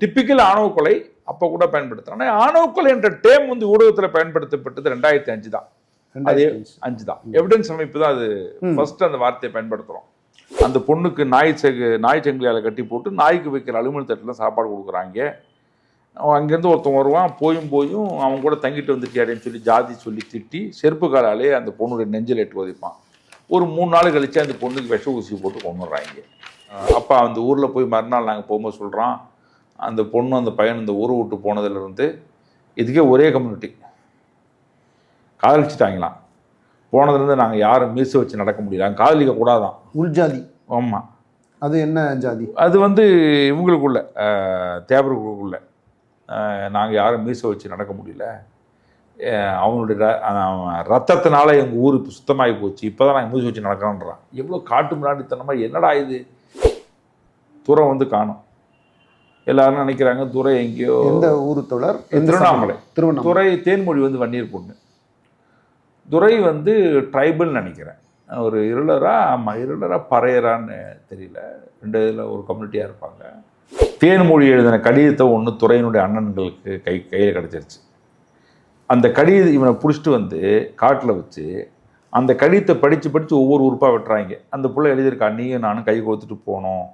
Typical ஆணவ கொலை அப்போ கூட பயன்படுத்துறாங்க ஆனா ஆணவ கொலை என்ற டேம் வந்து ஊடகத்தில் பயன்படுத்தப்பட்டது ரெண்டாயிரத்தி அஞ்சு தான். அதே அஞ்சு. தான். எவிடன்ஸ் அமைப்பு தான் அது. ஃபர்ஸ்ட் அந்த வார்த்தையை பயன்படுத்துறோம். அந்த பொண்ணுக்கு நாய் செகு நாய் சங்கிலியால கட்டி போட்டு நாய்க்கு வைக்கிற அலுமினிய தட்டில் சாப்பாடு கொடுக்குறாங்க. அவன் அங்கேருந்து ஒருத்தன் வருவான் போயும் போயும் அவன் கூட தங்கிட்டு வந்துட்டியாடேன்னு சொல்லி ஜாதி சொல்லி திட்டி செருப்பு காலாலே அந்த பொண்ணுடைய நெஞ்சில் எட்டு உதைப்பான். ஒரு மூணு நாள் கழிச்சு அந்த பொண்ணுக்கு விஷ ஊசி போட்டு கொண்டுடுறாங்க அப்போ அந்த ஊரில் போய் மறுநாள் நாங்கள் போகும்போது சொல்கிறோம் அந்த பொண்ணு அந்த பையன் இந்த ஊரை விட்டு போனதுலேருந்து இதுக்கே ஒரே கம்யூனிட்டி காதலிச்சிட்டாங்களாம். போனதுலேருந்து நாங்கள் யாரும் மீச வச்சு நடக்க முடியல. காதலிக்க கூடாதான். உள்ஜாதி. ஆமாம் அது என்ன ஜாதி? அது வந்து இவங்களுக்குள்ள தேவர்களுக்குள்ள. நாங்கள் யாரும் மீச வச்சு நடக்க முடியல. அஹ், ரத்தத்தினால எங்கள் ஊர் இப்போ சுத்தமாகி போச்சு. இப்போ தான் நாங்கள் மீச வச்சு நடக்கிறோன்றான் எவ்வளோ காட்டு முன்னாடித்தனமா என்னடா இது? துறை வந்து காணும். எல்லாரும் நினைக்கிறாங்க துறை எங்கேயோ எந்த ஊர் தொடர் திருவண்ணாமலை. திருவண்ணாமலை. துறை தேன்மொழி வந்து வன்னியர் பொண்ணு. துரை வந்து ட்ரைபல் நினைக்கிறேன். ஒரு இருளரா ஆமாம் இருளரா பறையரான்னு தெரியல. ரெண்டு இதில் ஒரு கம்யூனிட்டியாக இருப்பாங்க. தேன்மொழி எழுதின கடிதத்தை ஒன்று துறையினுடைய அண்ணன்களுக்கு கை கையில் கிடச்சிருச்சு. அந்த கடிதம் இவனை பிடிச்சிட்டு வந்து காட்டில் வச்சு அந்த கடிதத்தை படித்து படித்து ஒவ்வொரு உறுப்பாக வெட்டுறாங்க. அந்த புள்ள எழுதியிருக்கா நீயும் நானும் கை கொடுத்துட்டு போனோம்.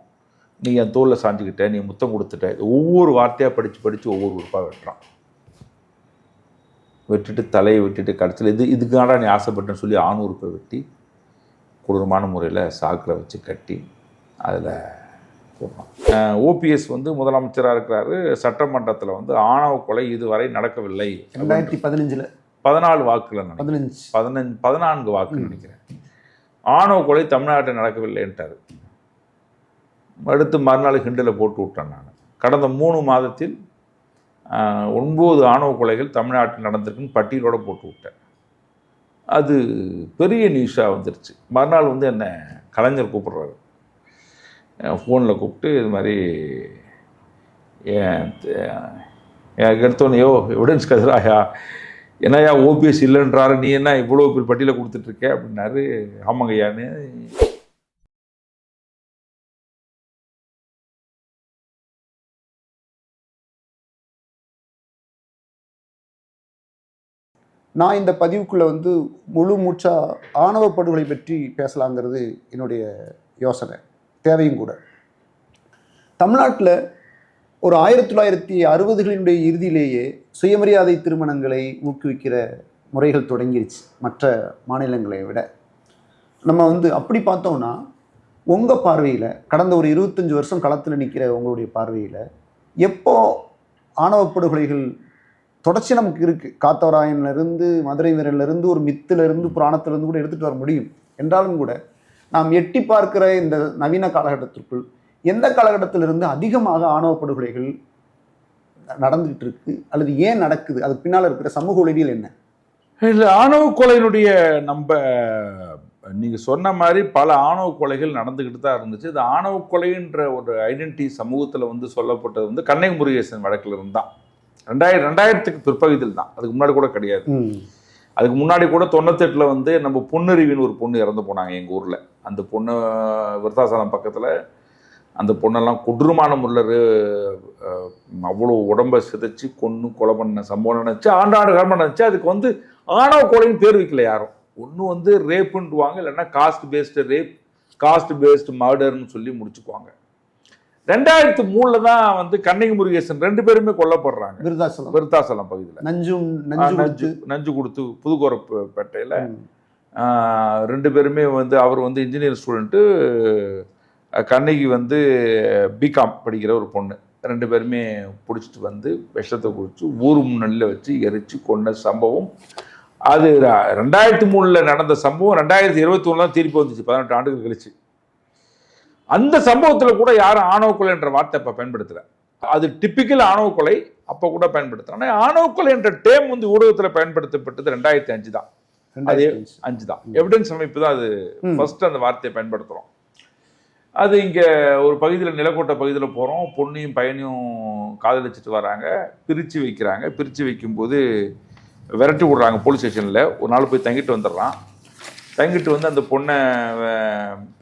நீ என் தோளில் சாஞ்சிக்கிட்ட நீ முத்தம் கொடுத்துட்ட. இது ஒவ்வொரு வார்த்தையாக படித்து படித்து ஒவ்வொரு உறுப்பாக வெட்டுறான். வெட்டிட்டு தலையை வெட்டிட்டு கடைசியில் இது இதுக்காடா நீ ஆசைப்பட்டேன்னு சொல்லி ஆண் உறுப்பை வெட்டி கொடூரமான முறையில் சாக்கில் வச்சு கட்டி அதில் போடுறான். ஓபிஎஸ் வந்து முதலமைச்சராக இருக்கிறாரு. சட்டமன்றத்தில் வந்து ஆணவ கொலை இதுவரை நடக்கவில்லை. ரெண்டாயிரத்தி பதினஞ்சுல. பதினாலு வாக்குல பதினஞ்சு. பதினஞ்சு பதினான்கு வாக்கு நினைக்கிறேன். ஆணவ கொலை தமிழ்நாட்டில் நடக்கவில்லைன்ட்டார். அடுத்து மறுநாள் ஹிண்டில் போட்டு விட்டேன் நான். கடந்த மூணு மாதத்தில் ஒன்பது ஆணவ கொலைகள் தமிழ்நாட்டில் நடந்திருக்குன்னு பட்டியலோடு போட்டு விட்டேன். அது பெரிய நியூஸாக வந்துருச்சு. மறுநாள் வந்து என்னை கலைஞர் கூப்பிட்றாரு. ஃபோனில் கூப்பிட்டு இது மாதிரி ஏன் எனக்கு எவிடன்ஸ் கதிராயா என்னய்யா ஓபிஎஸ் இல்லைன்றாரு. நீ என்ன இவ்வளோ பேர் பட்டியலை கொடுத்துட்ருக்க அப்படின்னாரு. ஆமாங்கய்யான்னு நான் இந்த பதிவுக்குள்ளே வந்து முழு மூச்சா ஆணவ படுகொலை பற்றி பேசலாங்கிறது என்னுடைய யோசனை. தேவையும் கூட. தமிழ்நாட்டில் ஒரு ஆயிரத்தி தொள்ளாயிரத்தி அறுபதுகளினுடைய இறுதியிலேயே சுயமரியாதை திருமணங்களை ஊக்குவிக்கிற முறைகள் தொடங்கிருச்சு மற்ற மாநிலங்களை விட. நம்ம வந்து அப்படி பார்த்தோம்னா உங்கள் பார்வையில் கடந்த ஒரு இருபத்தஞ்சி வருஷம் களத்தில் நிற்கிற உங்களுடைய பார்வையில் எப்போ ஆணவ படுகொலைகள் தொடர்ச்சி நமக்கு இருக்குது காத்தவராயன்லேருந்து மதுரை வீரன்லேருந்து ஒரு மித்திலிருந்து புராணத்திலிருந்து கூட எடுத்துகிட்டு வர முடியும். என்றாலும் கூட நாம் எட்டி பார்க்கிற இந்த நவீன காலகட்டத்திற்குள் எந்த காலகட்டத்திலிருந்து அதிகமாக ஆணவ படுகொலைகள் நடந்துகிட்டு இருக்கு அல்லது ஏன் நடக்குது? அதுக்கு பின்னால் இருக்கிற சமூக உளவியல் என்ன? இல்லை ஆணவ கொலையினுடைய நம்ம நீங்கள் சொன்ன மாதிரி பல ஆணவ கொலைகள் நடந்துக்கிட்டு தான் இருந்துச்சு. இது ஆணவ கொலைன்ற ஒரு ஐடென்டிட்டி சமூகத்தில் வந்து சொல்லப்பட்டது வந்து கண்ணை முருகேசன் வழக்கில் இருந்தான் ரெண்டாயிரம் ரெண்டாயிரத்துக்கு பிற்பகுதியில் தான். அதுக்கு முன்னாடி கூட கிடையாது. அதுக்கு முன்னாடி கூட தொண்ணூத்தெட்டில் வந்து நம்ம பொன்னறிவின்னு ஒரு பொண்ணு இறந்து போனாங்க எங்கள் ஊரில். அந்த பொண்ணு விருத்தாசலம் பக்கத்தில் அந்த பொண்ணெல்லாம் கொடூரமான அஹ், அவ்வளோ உடம்பை சிதைச்சு கொன்று கொலை பண்ண சம்பவம் நினச்சி ஆண்டாண்டு காலமாக நினச்சி அதுக்கு வந்து ஆணவ கொலைன்னு பேர் வைக்கல யாரும். ஒன்று வந்து ரேப்புன்ட்டுவாங்க இல்லைன்னா caste based rape caste based மர்டர்னு சொல்லி முடிச்சுக்குவாங்க. ரெண்டாயிரத்து மூணில் தான் வந்து கண்ணகி முருகேசன் ரெண்டு பேருமே கொல்லப்படுறாங்க. விருதாசலம். விருத்தாசலம் பகுதியில். நஞ்சும் நஞ்சு நஞ்சு நஞ்சு கொடுத்து புதுக்கோரப்பேட்டையில். ரெண்டு பேருமே வந்து அவர் வந்து இன்ஜினியர் ஸ்டூடெண்ட்டு கண்ணகி வந்து பிகாம் படிக்கிற ஒரு பொண்ணு. ரெண்டு பேருமே பிடிச்சிட்டு வந்து விஷத்தை குடிச்சு ஊர் முன்னணியில் வச்சு எரிச்சு கொண்ட சம்பவம். அது ரெண்டாயிரத்தி மூணில் நடந்த சம்பவம் ரெண்டாயிரத்தி இருபத்தி ஒன்றில் தீர்ப்பு வந்துச்சு. பதினெட்டு ஆண்டுகள் கழிச்சு. அந்த சம்பவத்தில் கூட யாரும் ஆணவ கொலை என்ற வார்த்தை இப்போ பயன்படுத்தல. அது டிப்பிக்கல் ஆணவ கொலை அப்போ கூட பயன்படுத்துறாங்க ஆணவ கொலை என்ற டேம் வந்து ஊடகத்தில் பயன்படுத்தப்பட்டது ரெண்டாயிரத்தி அஞ்சு தான் ரெண்டாயிரத்தி அஞ்சு. தான் எவிடன்ஸ் அமைப்பு தான் அது. ஃபர்ஸ்ட் அந்த வார்த்தையை பயன்படுத்துகிறோம் அது இங்கே ஒரு பகுதியில் நிலக்கோட்டை பகுதியில் போகிறோம் பொண்ணையும் பையனையும் காதலிச்சிட்டு வராங்க. பிரித்து வைக்கிறாங்க. பிரித்து வைக்கும்போது விரட்டி விடுறாங்க. போலீஸ் ஸ்டேஷனில் ஒரு நாள் போய் தங்கிட்டு வந்துடுறான். தங்கிட்டு வந்து அந்த பொண்ணை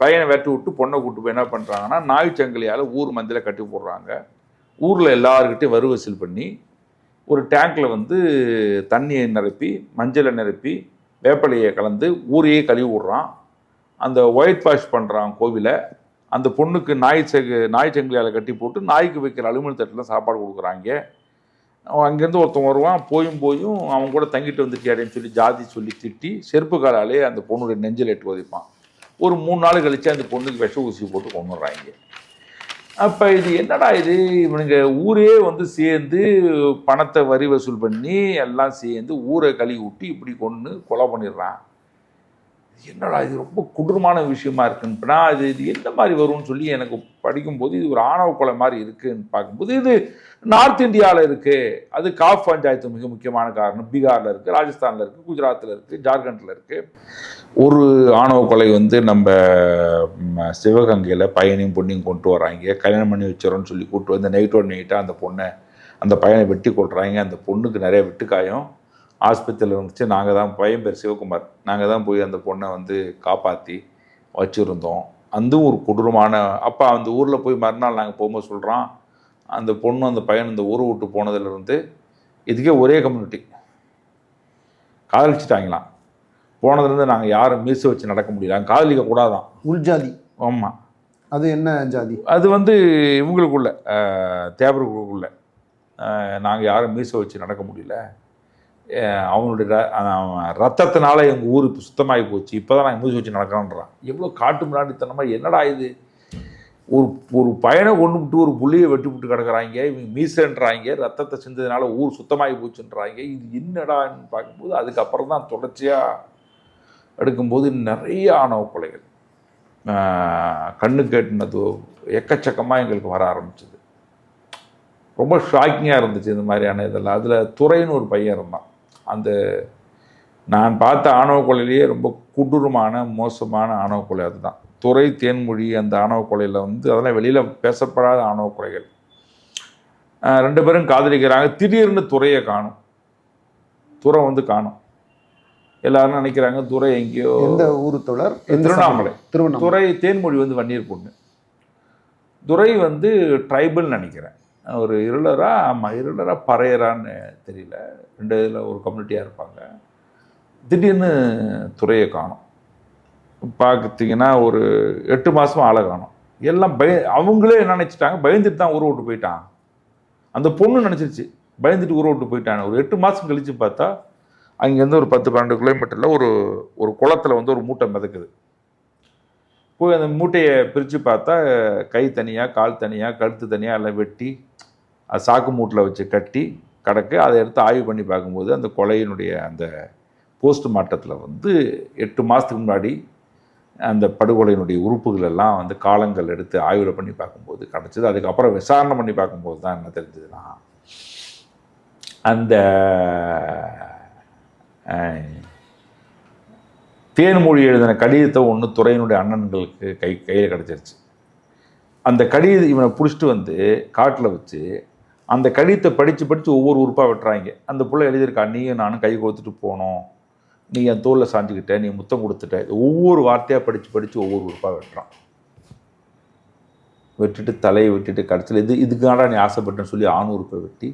பையனை விரட்டி விட்டு பொண்ணை கூட்டு போய் என்ன பண்ணுறாங்கன்னா நாய் சங்கிலியால் ஊர் மந்தியில் கட்டி போடுறாங்க. ஊரில் எல்லாருக்கிட்டையும் வரி வசூல் பண்ணி ஒரு டேங்க்கில் வந்து தண்ணியை நிரப்பி மஞ்சளை நிரப்பி வேப்பலையை கலந்து ஊரையே கழுவி விட்றான். அந்த ஒயிட் வாஷ் பண்ணுறான் கோவிலை. அந்த பொண்ணுக்கு நாய் செ நாய் சங்கிலியால் கட்டி போட்டு நாய்க்கு வைக்கிற அலுமினிய தட்டில் சாப்பாடு கொடுக்குறாங்க. அவன் அங்கேருந்து ஒருத்தன் வருவான் போயும் போயும் அவன் கூட தங்கிட்டு வந்துட்டியாடேன்னு சொல்லி ஜாதி சொல்லி திட்டி செருப்பு காலாலே அந்த பொண்ணுடைய நெஞ்சில் எட்டு உதைப்பான். ஒரு மூணு நாள் கழித்து அந்த பொண்ணுக்கு விஷ ஊசி போட்டு கொண்டுடுறாங்க அப்போ இது என்னடா இது? இவனுங்க ஊரே வந்து சேர்ந்து பணத்தை வரி வசூல் பண்ணி எல்லாம் சேர்ந்து ஊரை கழுவி விட்டு இப்படி கொண்டு கொலை பண்ணிடுறான். என்னடா இது ரொம்ப கொடூரமான விஷயமா இருக்குன்னா அது இது எந்த மாதிரி வரும்னு சொல்லி எனக்கு படிக்கும்போது இது ஒரு ஆணவ கொலை மாதிரி இருக்குன்னு பார்க்கும்போது இது நார்த் இந்தியாவில் இருக்குது அது காஃப் பஞ்சாயத்து மிக முக்கியமான காரணம். பீகாரில் இருக்குது ராஜஸ்தானில் இருக்குது குஜராத்தில் இருக்குது ஜார்க்கண்டில் இருக்குது ஒரு ஆணவ கொலை வந்து நம்ம சிவகங்கையில் பையனையும் பொண்ணையும் கொண்டு வராங்க. கல்யாணம் பண்ணி வச்சிடறோம்னு சொல்லி கூப்பிட்டு வந்து நைட்டோட நைட்டாக அந்த பொண்ணை அந்த பையனை வெட்டி கொள்றாங்க அந்த பொண்ணுக்கு நிறைய வெட்டுக்காயம். ஆஸ்பத்திரியில் இருந்துச்சு. நாங்கள் தான் பையன் பேர் சிவகுமார். நாங்கள் தான் போய் அந்த பொண்ணை வந்து காப்பாற்றி வச்சுருந்தோம். அதுவும் ஒரு கொடூரமான அப்போ அந்த ஊரில் போய் மறுநாள் நாங்கள் போகும்போது சொல்கிறோம் அந்த பொண்ணு அந்த பையன் இந்த ஊரை விட்டு போனதுலேருந்து இதுக்கே ஒரே கம்யூனிட்டி காதலிச்சிட்டாங்களாம். போனதுலேருந்து நாங்கள் யாரும் மீச வச்சு நடக்க முடியல. காதலிக்க கூடாதான். உள்ஜாதி. ஆமாம் அது என்ன ஜாதி? அது வந்து இவங்களுக்குள்ள தேவர்களுக்குள்ள. நாங்கள் யாரும் மீச வச்சு நடக்க முடியல. அவனுடைய அவங்களுடைய ரத்தத்தினால எங்கள் ஊர் இப்போ சுத்தமாகி போச்சு. இப்போ தான் நாங்கள் மூச்சு வச்சு நடக்கிறோன்றான். எவ்வளோ காட்டு முன்னாடித்தனமாக என்னடா இது? ஒரு ஒரு பையனை கொண்டு விட்டு ஒரு புள்ளியை வெட்டி விட்டு கிடக்குறாங்க. இவங்க மீசன்றாங்க. ரத்தத்தை சிந்ததுனால ஊர் சுத்தமாகி போச்சுன்றாங்க. இது என்னடான்னு பார்க்கும்போது அதுக்கப்புறம் தான் தொடர்ச்சியாக எடுக்கும்போது நிறைய ஆணவ கொலைகள். கண்ணு கேட்டுனது எக்கச்சக்கமாக எங்களுக்கு வர ஆரம்பிச்சது. ரொம்ப ஷாக்கிங்காக இருந்துச்சு இந்த மாதிரியான இதெல்லாம். அதில் துறைன்னு ஒரு பையன் இருந்தான். அந்த நான் பார்த்த ஆணவ கொலையிலேயே ரொம்ப கொடூரமான மோசமான ஆணவ கொலை அதுதான். துறை தேன்மொழி அந்த ஆணவ கொலையில் வந்து அதெல்லாம் வெளியில் பேசப்படாத ஆணவ கொலைகள் ரெண்டு பேரும் காதலிக்கிறாங்க. திடீர்னு துறையை காணும். துறை வந்து காணும். எல்லாரும் நினைக்கிறாங்க துறை எங்கேயோ எந்த ஊர் தொடர்? திருவண்ணாமலை. திருவண்ணாமலை. துறை தேன்மொழி வந்து வன்னியர் பொண்ணு. துரை வந்து ட்ரைபல் நினைக்கிறேன். ஒரு இருளரா ஆமாம் இருளரா பறையரான்னு தெரியல. ரெண்டு இதில் ஒரு கம்யூனிட்டியாக இருப்பாங்க. திடீர்னு துறையை காணும். பார்த்தீங்கன்னா ஒரு எட்டு மாதம் ஆளை காணும். எல்லாம் பய அவங்களே என்ன நினச்சிட்டாங்க? பயந்துட்டு தான் ஊரை விட்டு போயிட்டான். அந்த பொண்ணு நினச்சிருச்சு. பயந்துட்டு ஊரை விட்டு போயிட்டான். ஒரு எட்டு மாதம் கழித்து பார்த்தா அங்கேருந்து ஒரு பத்து பன்னெண்டு கிலோமீட்டரில் ஒரு ஒரு குளத்துல வந்து ஒரு மூட்டை மிதக்குது. போய் அந்த மூட்டையை பிரித்து பார்த்தா கை தனியாக கால் தனியாக கழுத்து தனியாக எல்லாம் வெட்டி அது சாக்கு மூட்டில் வச்சு கட்டி கிடக்கு. அதை எடுத்து ஆய்வு பண்ணி பார்க்கும்போது அந்த கொலையினுடைய அந்த போஸ்ட் மார்ட்டத்தில் வந்து எட்டு மாதத்துக்கு முன்னாடி அந்த படுகொலையினுடைய உறுப்புகள் எல்லாம் வந்து காலங்கள் எடுத்து ஆய்வு பண்ணி பார்க்கும்போது கிடச்சிது அதுக்கப்புறம் விசாரணை பண்ணி பார்க்கும்போது தான் என்ன தெரிஞ்சதுன்னா அந்த தேன்மொழி எழுதின கடிதத்தை ஒன்று துறையினுடைய அண்ணன்களுக்கு கை கையில் கிடச்சிருச்சு. அந்த கடிதம் இவனை பிடிச்சிட்டு வந்து காட்டில் வச்சு அந்த கடிதத்தை படித்து படித்து ஒவ்வொரு உறுப்பாக வெட்டுறாங்க. அந்த பிள்ளை எழுதியிருக்கா நீயும் நானும் கை கொடுத்துட்டு போனோம். நீ என் தோளில் சாஞ்சிக்கிட்ட நீ முத்தம் கொடுத்துட்ட. இது ஒவ்வொரு வார்த்தையாக படித்து படித்து ஒவ்வொரு உறுப்பாக வெட்டுறான். வெட்டிட்டு தலையை வெட்டிட்டு கடைசியில் இது இதுக்காடா நீ ஆசைப்பட்டேன்னு சொல்லி ஆணூறுப்பை வெட்டி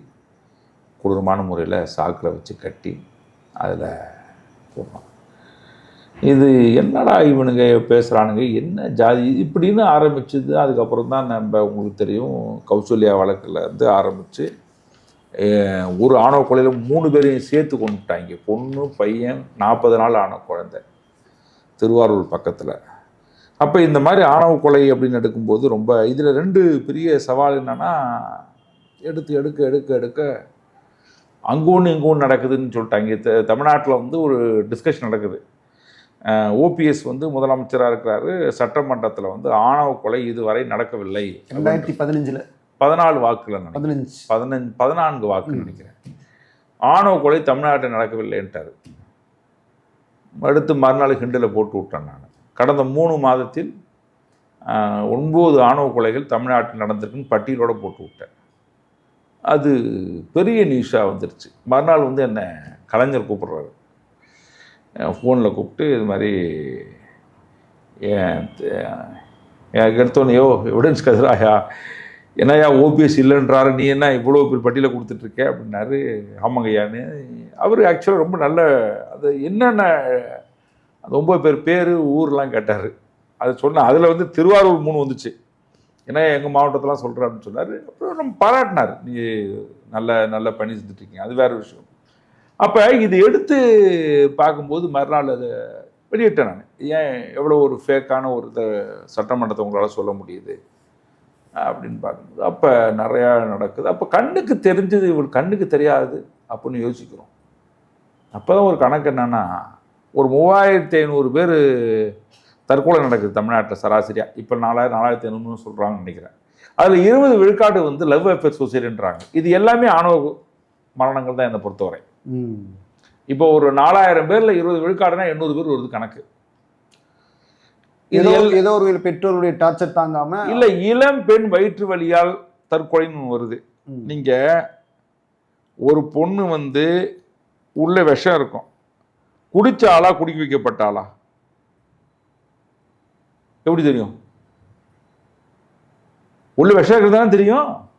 கொடூரமான முறையில் சாக்கில் வச்சு கட்டி அதில் போடுறான். இது என்னடா இவனுங்க பேசுகிறானுங்க என்ன ஜாதி? இப்படின்னு ஆரம்பிச்சது. அதுக்கப்புறம் தான் நம்ம உங்களுக்கு தெரியும் கௌசல்யா வழக்கில் இருந்து ஆரம்பித்து ஒரு ஆணவ கொலையில் மூணு பேரையும் சேர்த்து கொண்டுட்டாங்க. பொண்ணு பையன் நாற்பது நாள் ஆன குழந்தை. திருவாரூர் பக்கத்தில். அப்போ இந்த மாதிரி ஆணவ கொலை அப்படின்னு எடுக்கும்போது ரொம்ப இதில் ரெண்டு பெரிய சவால் என்னென்னா எடுத்து எடுக்க எடுக்க எடுக்க அங்கே ஒன்று நடக்குதுன்னு சொல்லிட்டாங்க. த- தமிழ்நாட்டில் வந்து ஒரு டிஸ்கஷன் நடக்குது. ஓபிஎஸ் வந்து முதலமைச்சராக இருக்கிறாரு. சட்டமன்றத்தில் வந்து ஆணவ கொலை இதுவரை நடக்கவில்லை. ரெண்டாயிரத்தி பதினஞ்சுல. பதினாலு வாக்குல பதினஞ்சு. பதினஞ்சு பதினான்கு வாக்கு நினைக்கிறேன். ஆணவ கொலை தமிழ்நாட்டில் நடக்கவில்லைன்ட்டாரு. அடுத்து மறுநாள் ஹிண்டில் போட்டு விட்டேன் நான். கடந்த மூணு மாதத்தில் ஒன்பது ஆணவ கொலைகள் தமிழ்நாட்டில் நடந்திருக்குன்னு பட்டியலோட போட்டு விட்டேன். அது பெரிய நியூஸாக வந்துருச்சு. மறுநாள் வந்து என்ன கலைஞர் கூப்பிடுறாரு. ஃபோனில் கூப்பிட்டு இது மாதிரி ஏன் எனக்கு எடுத்தோன்னே யோ எவிடன்ஸ் கதிராயா என்னய்யா ஓபிஎஸ் இல்லைன்றாரு. நீ என்ன இவ்வளோ பேர் பட்டியலை கொடுத்துட்ருக்க அப்படின்னாரு. ஆமாங்கய்யான்னு. அவர் ஆக்சுவலாக ரொம்ப நல்ல அது என்னென்ன அந்த ஒம்பது பேர் பேர் ஊர்லாம் கேட்டார். அது சொன்ன அதில் வந்து திருவாரூர் மூணு வந்துச்சு. ஏன்னா எங்கள் மாவட்டத்தெலாம் சொல்கிறாருன்னு சொன்னார். அப்புறம் நம்ம பாராட்டினார். நீ நல்ல நல்ல பணி செஞ்சுட்ருக்கீங்க அது வேறு விஷயம். அப்போ இது எடுத்து பார்க்கும்போது மறுநாள் அதை வெளியிட்டேன் நான். ஏன் எவ்வளோ ஒரு ஃபேக்கான ஒரு இதை சட்டமன்றத்தை உங்களால் சொல்ல முடியுது? அப்படின்னு பார்க்கும்போது அப்போ நிறையா நடக்குது. அப்போ கண்ணுக்கு தெரிஞ்சது இவள் கண்ணுக்கு தெரியாது அப்படின்னு யோசிக்கிறோம். அப்போ தான் ஒரு கணக்கு என்னன்னா ஒரு மூவாயிரத்தி ஐநூறு பேர் தற்கொலை நடக்குது தமிழ்நாட்டில் சராசரியாக இப்போ நாலாயிரம் நாலாயிரத்தி ஐநூறுன்னு சொல்கிறாங்கன்னு நினைக்கிறேன். அதில் இருபது விழுக்காடு வந்து லவ் அஃபேர் சொசைட்டின்றாங்க இது எல்லாமே ஆணவ மரணங்கள் தான் என்னை பொறுத்தவரை. இப்போ ஒரு நாலாயிரம் பேரில் இருபது விழுக்காடுனா எண்ணூறு பேர் வருது கணக்கு. ஏதோ ஏதோ ஒரு பெற்றோருடைய டார்ச்சர் தாங்காம இல்ல இளம் பெண் வயிற்று வலியால் தற்கொலைன்னு வருது. ம். நீங்க ஒரு பொண்ணு வந்து உள்ள விஷம் இருக்கும். குடிச்ச ஆளா குடிக்க வைக்கப்பட்ட ஆளா? எப்படி தெரியும்? உள்ள விஷம் இருக்குதானே தெரியும்?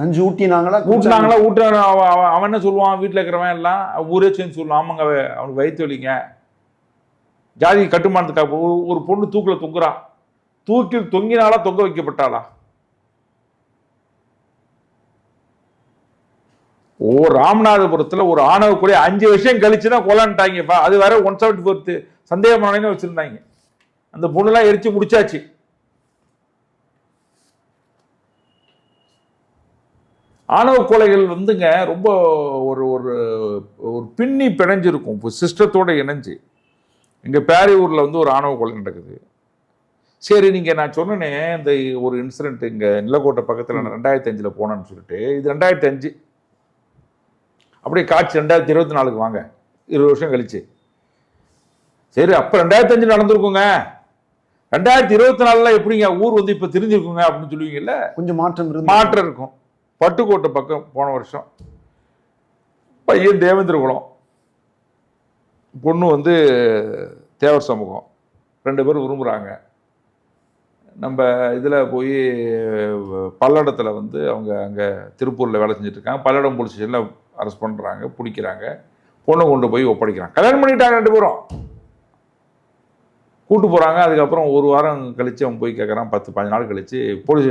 நஞ்சு ஊட்டினாங்களா ஊட்டினாங்களா ஊட்ட அவன் என்ன சொல்லுவான்? வீட்டில் இருக்கிறவன் எல்லாம் ஊரே சேர்ந்து சொல்லுவான். ஆமாங்க அவனுக்கு வயிற்று வலிங்க. ஜாதி கட்டுமானத்துக்காக ஒரு- பொண்ணு தூக்கில் தொங்குறா. தூக்கில் தொங்கினாலா தொங்க வைக்கப்பட்டாளா? ஓ ராமநாதபுரத்தில் ஒரு ஆணவ கொலை அஞ்சு வருஷம் கழிச்சு தான் கொலான்ட்டாங்கப்பா அது வேற ஒன் செவன்டி ஃபோர்த்து சந்தேகமானு வச்சுருந்தாங்க. அந்த பொண்ணுலாம் எரிச்சு முடிச்சாச்சு. ஆணவ கொலைகள் வந்துங்க ரொம்ப ஒரு ஒரு ஒரு பின்னி பிணைஞ்சிருக்கும். இப்போ சிஸ்டத்தோட இணைஞ்சு. இங்கே பேரையூரில் வந்து ஒரு ஆணவ கொலை நடக்குது. சரி நீங்கள் நான் சொன்னேனே இந்த ஒரு இன்சிடென்ட் இங்கே நிலக்கோட்டை பக்கத்தில் நான் ரெண்டாயிரத்தி அஞ்சில் போனேன்னு சொல்லிட்டு இது ரெண்டாயிரத்தி அஞ்சு அப்படியே காட்சி ரெண்டாயிரத்தி இருபத்தி நாலுக்கு வாங்க. இருபது வருஷம் கழிச்சு. சரி அப்போ ரெண்டாயிரத்தி அஞ்சு நடந்திருக்குங்க. ரெண்டாயிரத்தி இருபத்தி நாலில் எப்படிங்க ஊர் வந்து இப்போ தெரிஞ்சிருக்குங்க அப்படின்னு சொல்லுவீங்கல்ல? கொஞ்சம் மாற்றம் மாற்றம் இருக்கும். பட்டுக்கோட்டை பக்கம் போன வருஷம் பையன் தேவேந்திர குலம் பொண்ணு வந்து தேவர் சமூகம். ரெண்டு பேரும் விரும்புகிறாங்க நம்ம இதில் போய் பல்லடத்தில் வந்து அவங்க அங்கே திருப்பூரில் வேலை செஞ்சுட்ருக்காங்க. பல்லடம் போலீஸ் ஸ்டேஷனில் அரெஸ்ட் பண்ணுறாங்க பிடிக்கிறாங்க. பொண்ணை கொண்டு போய் ஒப்படைக்கிறாங்க. கல்யாணம் பண்ணிட்டாங்க ரெண்டு பேரும். கூட்டு போகிறாங்க அதுக்கப்புறம் ஒரு வாரம் கழித்து அவன் போய் கேட்குறான் பத்து பதினஞ்சு நாள் கழித்து போலீஸ்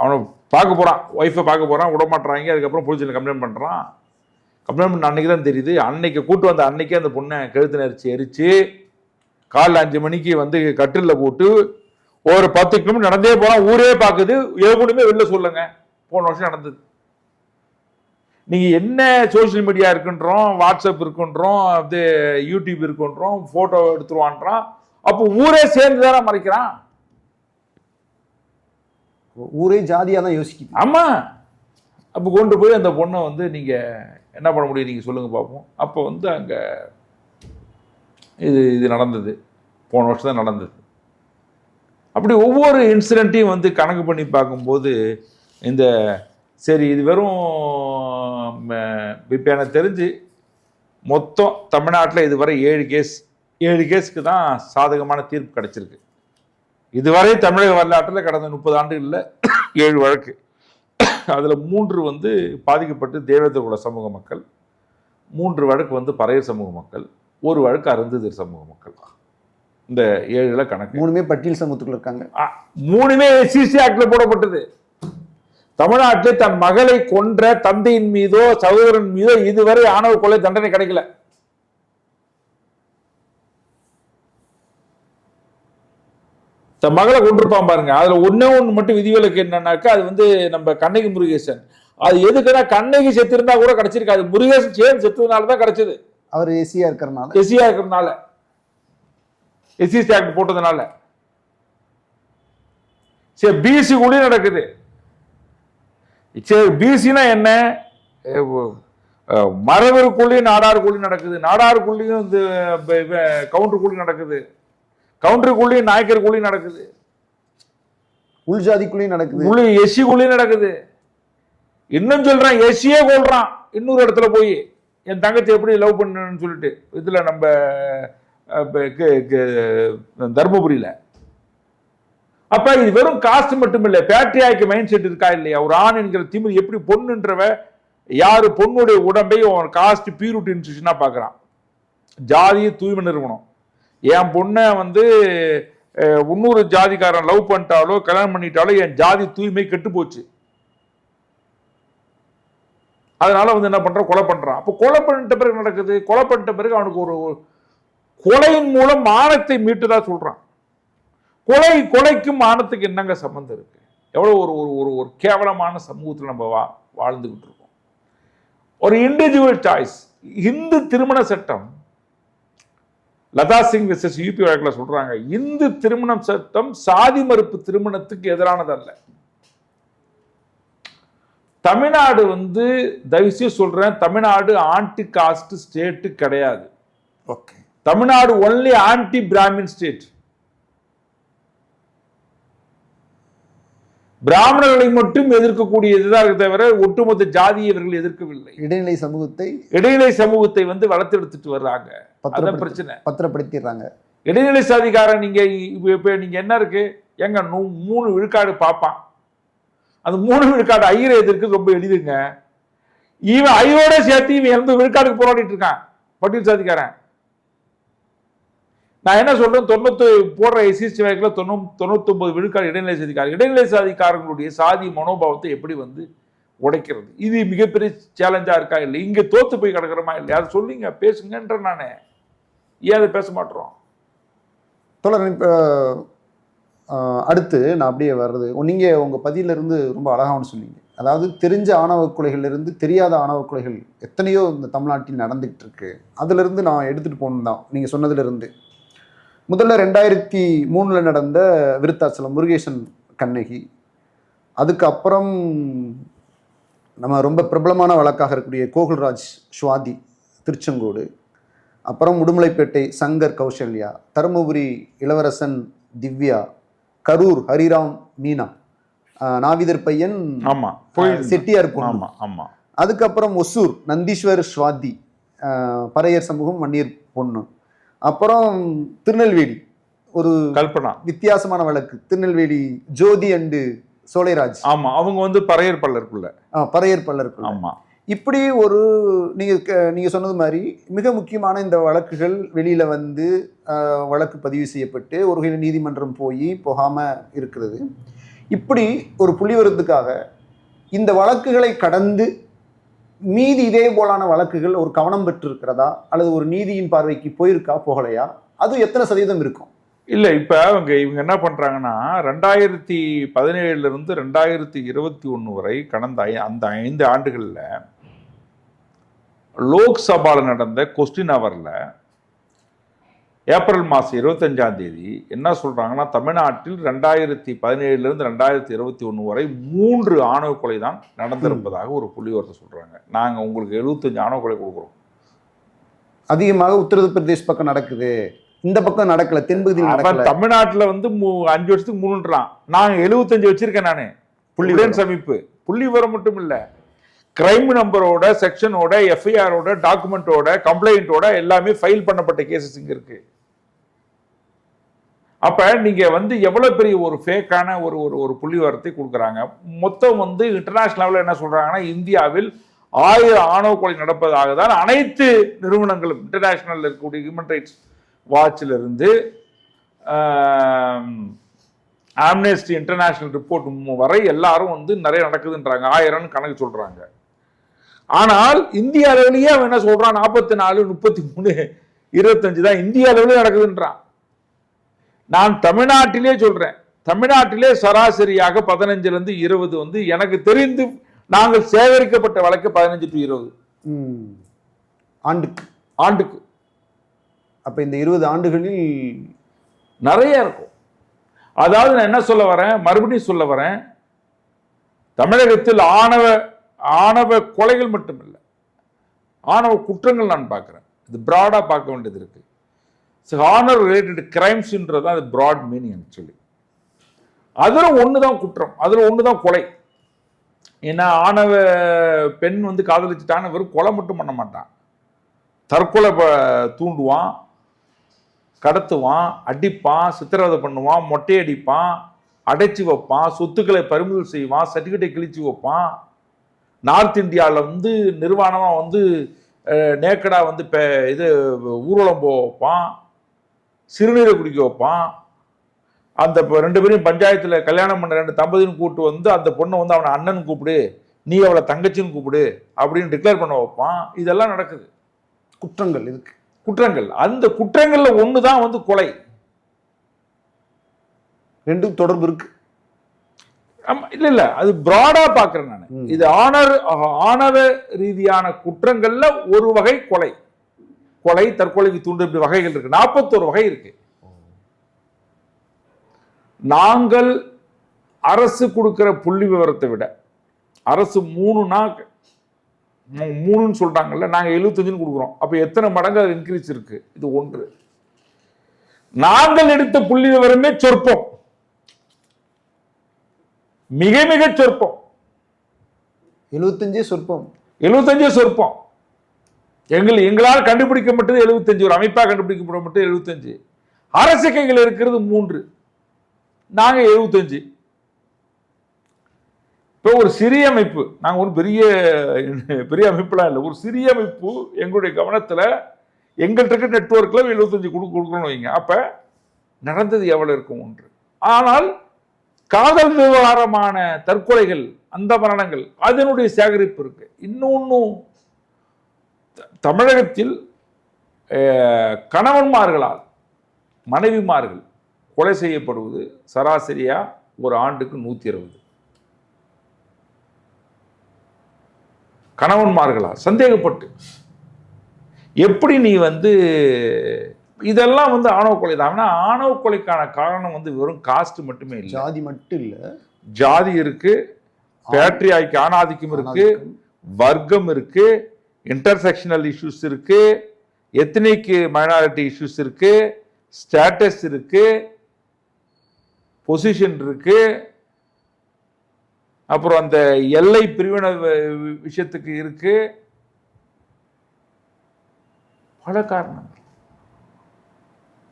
அவனை பார்க்க போகிறான் ஒய்ஃபை பார்க்க போகிறான் விட மாட்றாங்க. அதுக்கப்புறம் போலீஸில் கம்ப்ளைண்ட் பண்ணுறான் கம்ப்ளைண்ட் பண்ண அன்னைக்கு தான் தெரியுது. அன்னைக்கு கூட்டு வந்த அன்னைக்கே அந்த பொண்ணை கழுத்து நெரிச்சு எரிச்சு காலைல அஞ்சு மணிக்கு வந்து கட்டிலில் போட்டு ஒரு பத்து கிலோமீட்டர் நடந்தே போகிறான் ஊரே பார்க்குது எவனுமே வெளில சொல்லுங்க போன வருஷம் நடந்தது. நீங்கள் என்ன சோஷியல் மீடியா இருக்குன்றோம் வாட்ஸ்அப் இருக்குன்றோம் அது யூடியூப் இருக்குன்றோம் ஃபோட்டோ எடுத்துருவான்றான். அப்போ ஊரே சேர்ந்து தானே மறைக்கிறான். ஊரே ஜாதியாக தான் யோசிக்குது. ஆமாம் அப்போ கொண்டு போய் அந்த பொண்ணை வந்து நீங்கள் என்ன பண்ண முடியும்? நீங்கள் சொல்லுங்கள் பார்ப்போம் அப்போ வந்து அங்கே இது இது நடந்தது. போன வருஷம் தான் நடந்தது. அப்படி ஒவ்வொரு இன்சிடெண்ட்டையும் வந்து கணக்கு பண்ணி பார்க்கும்போது இந்த சரி இது வெறும் இப்போ எனக்கு தெரிஞ்சு மொத்தம் தமிழ்நாட்டில் இதுவரை ஏழு கேஸ் ஏழு கேஸுக்கு தான் சாதகமான தீர்ப்பு கிடச்சிருக்கு. இதுவரை தமிழக வரலாற்றில் கடந்த முப்பது ஆண்டுகளில் ஏழு வழக்கு. அதில் மூன்று வந்து பாதிக்கப்பட்டு தேவேந்திர குல சமூக மக்கள் மூன்று வழக்கு வந்து பறையர் சமூக மக்கள் ஒரு வழக்கு அருந்ததிர் சமூக மக்கள். இந்த ஏழுல கணக்கு. மூணுமே பட்டியல் சமூகத்துக்குள்ள இருக்காங்க. மூணுமே எஸ்சிசி ஆக்ட்ல போடப்பட்டது. தமிழ்நாட்டில் தன் மகளை கொன்ற தந்தையின் மீதோ சகோதரன் மீதோ இதுவரை ஆணவ கொலை தண்டனை கிடைக்கல. தன் மகளை கொண்டிருப்பான் பாருங்க. அதுல ஒண்ணே ஒண்ணு மட்டும் விதிவிலக்கு என்னன்னாக்கா அது வந்து நம்ம கண்ணகி முருகேசன். அது எதுக்குன்னா கண்ணகி செத்திருந்தா கூட கிடைச்சிருக்காது. முருகேசன் சேன் செத்ததுனால தான் கிடைச்சது. அவர் எசியா இருக்கிறனால. எஸ்சியா இருக்கிறதுனால எஸ்சி ஆக்ட் போட்டதுனால. சரி பிசி கூட நடக்குது. சரி பிசினா என்ன? மரபருக்குள்ளேயும் நாடாருக்குள்ளேயும் நடக்குது. நாடாருக்குள்ளேயும் இந்த கவுண்டருக்குள்ளேயும் நடக்குது. கவுண்டருக்குள்ளேயும் நாயக்கருக்குள்ளேயும் நடக்குது. உள் ஜாதிக்குள்ளேயும் நடக்குது. முழு எஸ்சிக்குள்ளேயும் நடக்குது. இன்னும் சொல்றான் எஸ்சியே கொள்றான் இன்னொரு இடத்துல போய் என் தங்கச்சி எப்படி லவ் பண்ணணும்னு சொல்லிட்டு இதுல நம்ம தர்மபுரியில. அப்ப இது வெறும் காஸ்ட் மட்டும் இல்ல பேட்ரியாய்க்கு மைண்ட் செட் இருக்கா இல்லையா? ஒரு ஆண் என்கிற திமிர் எப்படி பொண்ணுன்றவ யாரு பொண்ணுடைய உடம்பை காஸ்ட் பியூரிட்டி இன்ஸ்டியூஷனா பார்க்கறான் ஜாதிய தூய்மை நிறுவனம். என் பொண்ணை வந்து இன்னொரு ஜாதிக்காரன் லவ் பண்ணிட்டாலோ கல்யாணம் பண்ணிட்டாலோ என் ஜாதி தூய்மை கெட்டு போச்சு. அதனால வந்து என்ன பண்ணுறான் கொலை பண்றான். அப்போ கொலை பண்ணிட்ட பிறகு நடக்குது? கொலை பண்ணிட்ட பிறகு அவனுக்கு ஒரு ஒரு கொலையின் மூலம் மானத்தை மீட்டுதா சொல்றான். கொலை கொலைக்கும் மானத்துக்கு என்னங்க சம்பந்தம் இருக்கு? எவ்வளோ ஒரு ஒரு ஒரு ஒரு கேவலமான சமூகத்தில் நம்ம வா வாழ்ந்துக்கிட்டு இருக்கோம். ஒரு இண்டிவிஜுவல் சாய்ஸ் இந்து திருமண சட்டம் லதா சிங் விசஸ் யூபி வழக்கில் சொல்றாங்க இந்து திருமண சட்டம் சாதி மறுப்பு திருமணத்துக்கு எதிரானதல்ல. தமிழ்நாடு வந்து தயவுசெய்து சொல்றேன் தமிழ்நாடு ஆன்டி காஸ்ட் ஸ்டேட்டு கிடையாது. Okay. Tamil Nadu only anti Brahmin state பிராமணர்களை மட்டும் எதிர்க்கக்கூடியதுதான் தவிர ஒட்டுமொத்த ஜாதியை இவர்கள் எதிர்க்கவில்லை. இடைநிலை சமூகத்தை இடைநிலை சமூகத்தை வந்து வளர்த்தெடுத்துட்டு வர்றாங்க. அதான் பிரச்சனை. பத்திரப்படுத்திடுறாங்க. இடைநிலை சாதிக்காரன் நீங்க இப்ப- நீங்க என்ன இருக்கு? எங்க மூணு விழுக்காடு பார்ப்பான் அந்த மூணு விழுக்காடு ஐயரை எதிர்க்கு ரொம்ப எளிதுங்க. இவன் ஐயோட சேர்த்து இவன் எந்த விழுக்காடுக்கு போராடிட்டு இருக்கான். பட்டியல் சாதிக்காரன். நான் என்ன சொல்றேன்? தொண்ணூத்து போடுற எஸ்சிஸ்டி வழக்கில் தொண்ணூ தொண்ணூத்தொம்பது விழுக்காடு இடைநிலை சாதிக்காரர் இடைநிலை சாதிக்காரங்களுடைய சாதி மனோபாவத்தை எப்படி வந்து உடைக்கிறது? இது மிகப்பெரிய சேலஞ்சா இருக்கா இல்லை இங்க தோத்து போய் கிடக்குறோமா இல்லை அதை சொல்லிங்க பேசுங்கன்ற நானே. ஏன் அதை பேச மாட்டோம்? தொடர் இப்போ அடுத்து நான் அப்படியே வர்றது. நீங்கள் உங்கள் பதியிலிருந்து ரொம்ப அழகா ஒன்று சொன்னீங்க. அதாவது தெரிஞ்ச ஆணவ கொலைகள்லேருந்து தெரியாத ஆணவ கொலைகள் எத்தனையோ இந்த தமிழ்நாட்டில் நடந்துகிட்டு இருக்கு. அதிலிருந்து நான் எடுத்துகிட்டு போகணும் தான் நீங்கள் சொன்னதுலேருந்து. முதல்ல ரெண்டாயிரத்தி மூணில் நடந்த விருத்தாச்சலம் முருகேசன் கண்ணகி. அதுக்கப்புறம் நம்ம ரொம்ப பிரபலமான வழக்காக இருக்கக்கூடிய கோகுல்ராஜ் சுவாதி திருச்செங்கோடு அப்புறம் உடுமலைப்பேட்டை சங்கர் கௌசல்யா தருமபுரி இளவரசன் திவ்யா கரூர் ஹரிராம் மீனா நாவிதர் பையன் ஆமா. போய் ஆஹ் செட்டியார் பொண்ணு. ஆமா ஆமா. அதுக்கப்புறம் ஒசூர் நந்தீஸ்வர் ஸ்வாதி ஆஹ் பறையர் சமூகம் வன்னியர் பொண்ணு. அப்புறம் திருநெல்வேலி. ஒரு கல்பனா. வித்தியாசமான வழக்கு. திருநெல்வேலி ஜோதி அண்டு சோலைராஜ். ஆமா அவங்க வந்து பறையர் பல்லருக்குள்ள. பறையர் பல்லருக்கு ஆமா. இப்படி ஒரு நீங்க நீங்க சொன்னது மாதிரி மிக முக்கியமான இந்த வழக்குகள் வெளியில வந்து வழக்கு பதிவு செய்யப்பட்டு ஒரு வகையில் நீதிமன்றம் போய் போகாம இருக்கிறது. இப்படி ஒரு புள்ளிவரத்துக்காக இந்த வழக்குகளை கடந்து மீதி இதே போலான வழக்குகள் ஒரு கவனம் பெற்றிருக்கிறதா? அல்லது ஒரு நீதியின் பார்வைக்கு போயிருக்கா? போகலையா? அது எத்தனை சதவீதம் இருக்கும்? இல்லை இப்போ அவங்க இவங்க என்ன பண்ணுறாங்கன்னா ரெண்டாயிரத்தி பதினேழுலேருந்து ரெண்டாயிரத்தி இருபத்தி ஒன்று வரை கடந்த ஐ- அந்த ஐந்து ஆண்டுகளில் லோக்சபாவில் நடந்த கொஸ்டின் அவரில் ஏப்ரல் மாசம் இருபத்தஞ்சாம் தேதி என்ன சொல்றாங்கன்னா தமிழ்நாட்டில் ரெண்டாயிரத்தி பதினேழுல இருந்து ரெண்டாயிரத்தி இருபத்தி ஒண்ணு வரை மூன்று ஆணவ கொலை தான் நடந்திருப்பதாக ஒரு புள்ளிவரத்தை சொல்றாங்க. நாங்க உங்களுக்கு எழுபத்தஞ்சு ஆணவ கொலை கொடுக்குறோம். அதிகமாக உத்தரப்பிரதேஷ் பக்கம் நடக்குது. இந்த பக்கம் நடக்கல அவன் நடக்கல. தமிழ்நாட்டுல வந்து அஞ்சு வருஷத்துக்கு மூணுன்றான். நான் எழுபத்தஞ்சு வச்சிருக்கேன் நானு. புள்ளி புள்ளி சமிப்பு. புள்ளி விவரம் மட்டும் இல்ல. கிரைம் நம்பரோட செக்ஷனோட எஃப்ஐஆரோட டாக்குமெண்டோட கம்ப்ளைண்ட்டோட எல்லாமே ஃபைல் பண்ணப்பட்ட கேசஸ் இங்க இருக்கு. அப்ப நீங்க வந்து எவ்வளவு பெரிய ஒரு ஃபேக்கான ஒரு ஒரு ஒரு புள்ளிவரத்தை கொடுக்குறாங்க? மொத்தம் வந்து இன்டர்நேஷனல் லெவலில் என்ன சொல்றாங்கன்னா இந்தியாவில் ஆயிரம் ஆணவ கொலை நடப்பதாக தான் அனைத்து நிறுவனங்களும் இன்டர்நேஷனல் இருக்கக்கூடிய ஹியூமன் ரைட்ஸ் வாட்சில் இருந்து ஆம்னெஸ்டி இன்டர்நேஷனல் ரிப்போர்ட் வரை எல்லாரும் வந்து நிறைய நடக்குதுன்றாங்க. ஆயிரம்னு கணக்கு சொல்றாங்க. ஆனால் இந்திய அளவிலேயே அவன் என்ன சொல்றான்? நாற்பத்தி நாலு முப்பத்தி மூணு இருபத்தஞ்சு தான் இந்திய அளவிலே நடக்குதுன்றான். நான் தமிழ்நாட்டிலே சொல்றேன். தமிழ்நாட்டிலே சராசரியாக பதினஞ்சுல இருந்து இருபது வந்து எனக்கு தெரிந்து நாங்கள் சேகரிக்கப்பட்ட வழக்கு பதினஞ்சு டு இருபது. ம். ஆண்டுக்கு. ஆண்டுக்கு. அப்ப இந்த இருபது ஆண்டுகளில் நிறைய இருக்கும். அதாவது நான் என்ன சொல்ல வரேன்? மறுபடியும் சொல்ல வரேன். தமிழகத்தில் ஆணவ ஆணவ கொலைகள் மட்டுமில்லை. ஆணவ குற்றங்கள் நான் பார்க்குறேன். இது ப்ராடாக பார்க்க வேண்டியது இருக்கு. ஸோ ஹானர் ரிலேட்டட் கிரைம்ஸ்ன்றது தான் அது ப்ராட் மீனிங் ஆக்சுவலி அதில் ஒன்று தான் குற்றம் அதில் ஒன்று தான் கொலை. ஏன்னா ஆணவ பெண் வந்து காதலிச்சுட்டான்னு வெறும் கொலை மட்டும் பண்ண மாட்டான். தற்கொலை ப- தூண்டுவான் கடத்துவான் அடிப்பான் சித்திரவதை பண்ணுவான் மொட்டையடிப்பான் அடைச்சி வைப்பான் சொத்துக்களை பறிமுதல் செய்வான் சர்டிஃபிகேட்டை கிழிச்சு வைப்பான். நார்த் இந்தியாவில் வந்து நிர்வாணமாக வந்து நேக்கடாக வந்து பெ இது ஊர்வலம் போக வைப்பான். சிறுநீரை குடிக்க வைப்பான். அந்த ரெண்டு பேரையும் பஞ்சாயத்தில் கல்யாணம் பண்ண ரெண்டு தம்பதியும் கூப்பிட்டு வந்து அந்த பொண்ணை வந்து அவனை அண்ணன் கூப்பிடு நீ அவளை தங்கச்சின்னு கூப்பிடு அப்படின்னு டிக்ளேர் பண்ண வைப்பான். இதெல்லாம் நடக்குது. குற்றங்கள் இருக்கு. குற்றங்கள். அந்த குற்றங்கள்ல ஒன்று தான் வந்து கொலை. ரெண்டும் தொடர்பு இருக்கு. இல்ல இல்ல. அது பிராடா பாக்குறேன் நான். இது ஆனர் ஆணவ ரீதியான குற்றங்கள்ல ஒரு வகை கொலை. கொலை தற்கொலைக்கு தூண்டு இப்படி வகைகள் இருக்கு. நாற்பத்தோரு வகை இருக்கு. நாங்கள் அரசு கொடுக்கிற புள்ளி விவரத்தை விட அரசு மூணுனா மூணுன்னு சொல்றாங்கல்ல நாங்க எழுபத்தஞ்சுன்னு கொடுக்குறோம். அப்ப எத்தனை மடங்கு அது இன்க்ரீஸ் இருக்கு? இது ஒன்று. நாங்கள் எடுத்த புள்ளி விவரமே சொற்பம். மிக மிக சொற்பம். எழுபத்தஞ்சே சொற்பம். எழுபத்தஞ்சே சொற்பம். எங்கள் எங்களால் கண்டுபிடிக்கப்பட்டது எழுபத்தஞ்சு ஒரு அமைப்பாக கண்டுபிடிக்கப்பட்டது எழுபத்தஞ்சு. அரசு கைகள் இருக்கிறது மூன்று. நாங்கள் எழுபத்தஞ்சு. இப்போ ஒரு சிறிய அமைப்பு நாங்கள் ஒரு பெரிய பெரிய அமைப்புலாம் இல்லை. ஒரு சிறிய அமைப்பு எங்களுடைய கவனத்தில் எங்கள்கிட்ட இருக்க நெட்ஒர்க்கில் எழுபத்தஞ்சு கொடு கொடுக்கணும்னு வைங்க. அப்போ நடந்தது எவ்வளோ இருக்கும் ஒன்று. ஆனால் காதல் விவகாரமான தற்கொலைகள் அந்த மரணங்கள் அதனுடைய சேகரிப்பு இருக்குது இன்னொன்னும் தமிழகத்தில் கணவன்மார்களால் மனைவிமார்கள் கொலை செய்யப்படுவது சராசரியா ஒரு ஆண்டுக்கு நூத்தி இருபது கணவன்மார்களால் சந்தேகப்பட்டு. எப்படி நீ வந்து இதெல்லாம் வந்து ஆணவ கொலை தான். ஆணவ கொலைக்கான காரணம் வந்து வெறும் காஸ்ட் மட்டுமே இல்லை. ஜாதி மட்டும் இல்ல. ஜாதி இருக்கு பேட்ரியாய்க்கு ஆணாதிக்கம் இருக்கு. வர்க்கம் இருக்கு இன்டர்செக்ஷனல் இஷ்யூஸ் இருக்குது எத்தனிக் மைனாரிட்டி இஷ்யூஸ் இருக்குது ஸ்டேட்டஸ் இருக்குது பொசிஷன் இருக்குது அப்புறம் அந்த எல்லை பிரிவின விஷயத்துக்கு இருக்கு. பல காரணங்கள்.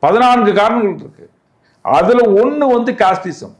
பதினான்கு காரணங்கள் இருக்கு. அதுல ஒன்று வந்து காஸ்டிசம்